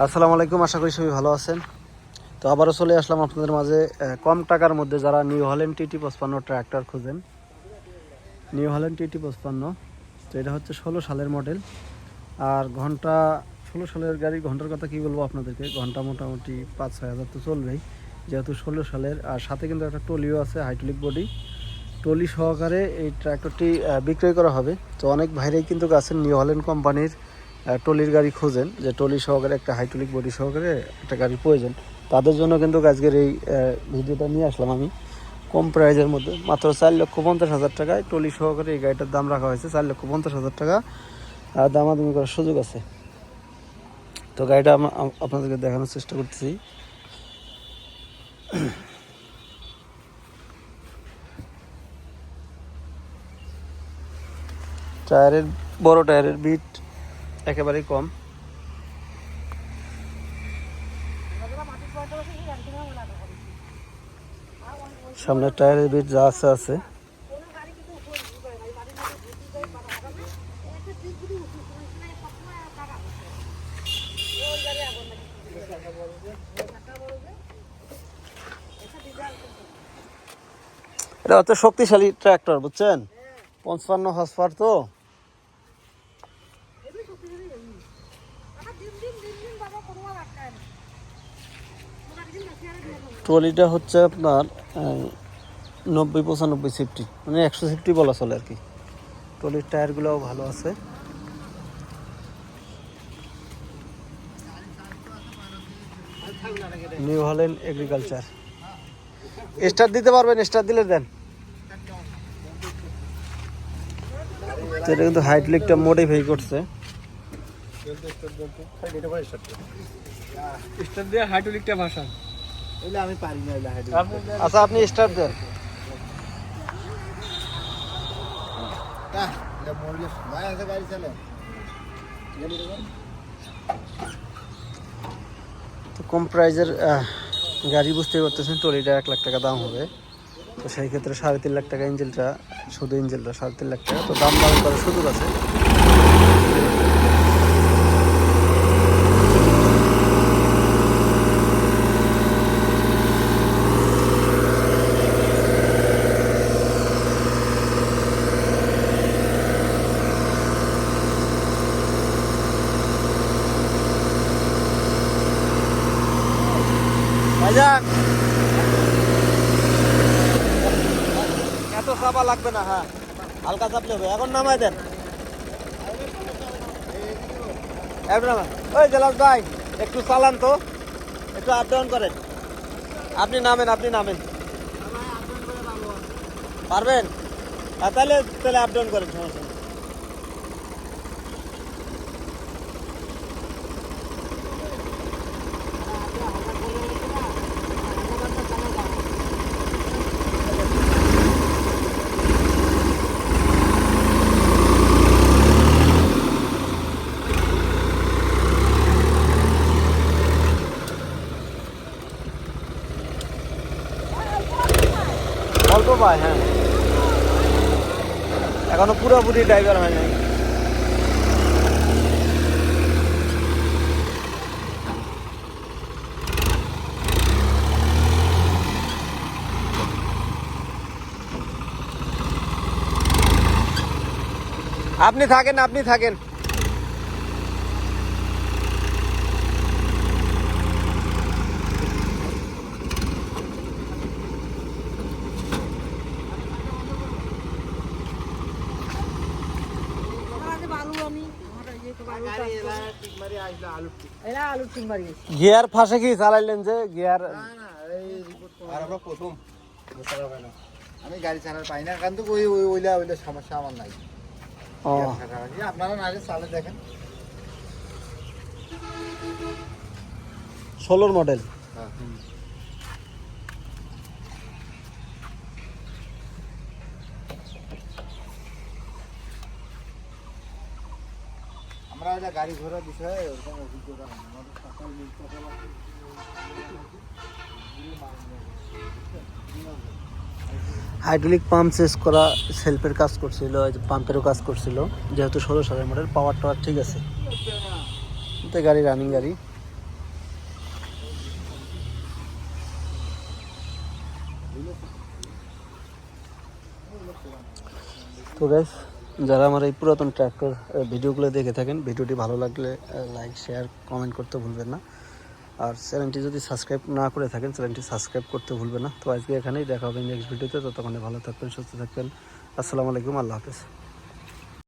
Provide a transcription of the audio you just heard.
আসসালামু আলাইকুম, আশা করি সবাই ভালো আছেন। তো আবারও চলে আসলাম আপনাদের মাঝে কম টাকার মধ্যে যারা নিউ হল্যান্ড টিটি পঁচপান্ন ট্র্যাক্টর খুঁজেন। নিউ হল্যান্ড টিটি পঁচপান্ন, তো এটা হচ্ছে ষোলো সালের মডেল আর ঘণ্টা, ষোলো সালের গাড়ি, ঘণ্টার কথা কি বলব আপনাদেরকে? ঘণ্টা মোটামুটি পাঁচ, ছয় হাজার তো চলবেই। যেহেতু ষোলো সালের, আর সাথে কিন্তু একটা টলিও আছে হাইড্রোলিক বডি টলি সহকারে এই ট্র্যাক্টরটি বিক্রয় করা হবে। তো অনেক ভাইরাই কিন্তু আছেন নিউ হল্যান্ড কোম্পানির টলির গাড়ি খোঁজেন, যে টলি সহকারে একটা হাইড্রোলিক বডি সহকারে একটা গাড়ি প্রয়োজন। তাদের জন্য কিন্তু আজকের এই ভিডিওটা নিয়ে আসলাম আমি। কম প্রাইজের মধ্যে মাত্র চার লক্ষ পঞ্চাশ হাজার টাকায় টলি সহকারে এই গাড়িটার দাম রাখা হয়েছে, চার লক্ষ পঞ্চাশ হাজার টাকা। আর দামাদামি করার সুযোগ আছে। তো গাড়িটা আপনাদেরকে দেখানোর চেষ্টা করতেছি। টায়ারের, বড় টায়ারের বিট একেবারেই কম। সামনের টায়ারের বিট যা আছে আছে। এটা হচ্ছে শক্তিশালী ট্র্যাক্টর বুঝছেন? পঞ্চান্ন হর্স তো। ট্রলিটা হচ্ছে আপনার নব্বই পঁচানব্বই সিফটি মানে একশো সিফটি বলা চলে আর কি। ট্রলির টায়ারগুলোও ভালো আছে। নিউ হল্যান্ড এগ্রিকালচার স্টার দিতে পারবেন স্টার দিলে দেন। এটা কিন্তু হাইড্রোলিকটা মডিফাই করছে। স্টার দিয়ে হাইড্রোলিকটা ভাষা আমি পারি না আচ্ছা আপনি স্টার দেন। তো কম প্রাইজের গাড়ি বুঝতে পারতেছেন টলিটা এক লাখ টাকা দাম হবে। তো সেই ক্ষেত্রে সাড়ে তিন লাখ টাকা ইঞ্জিলটা শুধু ইঞ্জিলটা সাড়ে তিন লাখ টাকা। তো দাম দাম করার সুযোগ আছে। ভাইজান এত চাপা লাগবে না হ্যাঁ। হালকা চাপলে হবে এখন নামাই দেন। ওই জেলাস ভাই, একটু চালান তো। একটু আপ ডাউন করেন। আপনি নামেন আপনি নামেন। পারবেন? হ্যাঁ তাহলে তাহলে আপ ডাউন করেন, সমস্যা অল্প পায় হ্যাঁ। এখনও পুরোপুরি ড্রাইভার হয় নাই। আপনি থাকেন আপনি থাকেন। গিয়ার ফাঁসে কি চালাইলেন যে? গিয়ার না, না, এই report করো। আমি গাড়ি চালাতে পাই না কারণ তো ওই ওই ওইলা ওইলা সমস্যা আমার নাই। আপনারা নাহলে চালে দেখেন। ষোলোর মডেল আমরা এটা গাড়ি ঘোড়ার বিষয়ে ওরকম অভিজ্ঞতা হয় আমাদের হাইড্রোলিক পাম্প শেষ করা সেলফের কাজ করছিল পাম্পেরও কাজ করছিল। যেহেতু ষোলো সালের মডেল পাওয়ার টাওয়ার ঠিক আছে। গাড়ি রানিং গাড়ি। তো বেশ যারা আমার এই পুরাতন ট্র্যাক্টর ভিডিওগুলো দেখে থাকেন, ভিডিওটি ভালো লাগলে লাইক শেয়ার কমেন্ট করতে ভুলবেন না। আর চ্যানেলটি যদি সাবস্ক্রাইব না করে থাকেন, চ্যানেলটি সাবস্ক্রাইব করতে ভুলবেন না। তো আজকে এখানেই দেখা হবে নেক্সট ভিডিওতে ততক্ষণে ভালো থাকবেন, সুস্থ থাকবেন। আসসালামু আলাইকুম, আল্লাহ হাফেজ।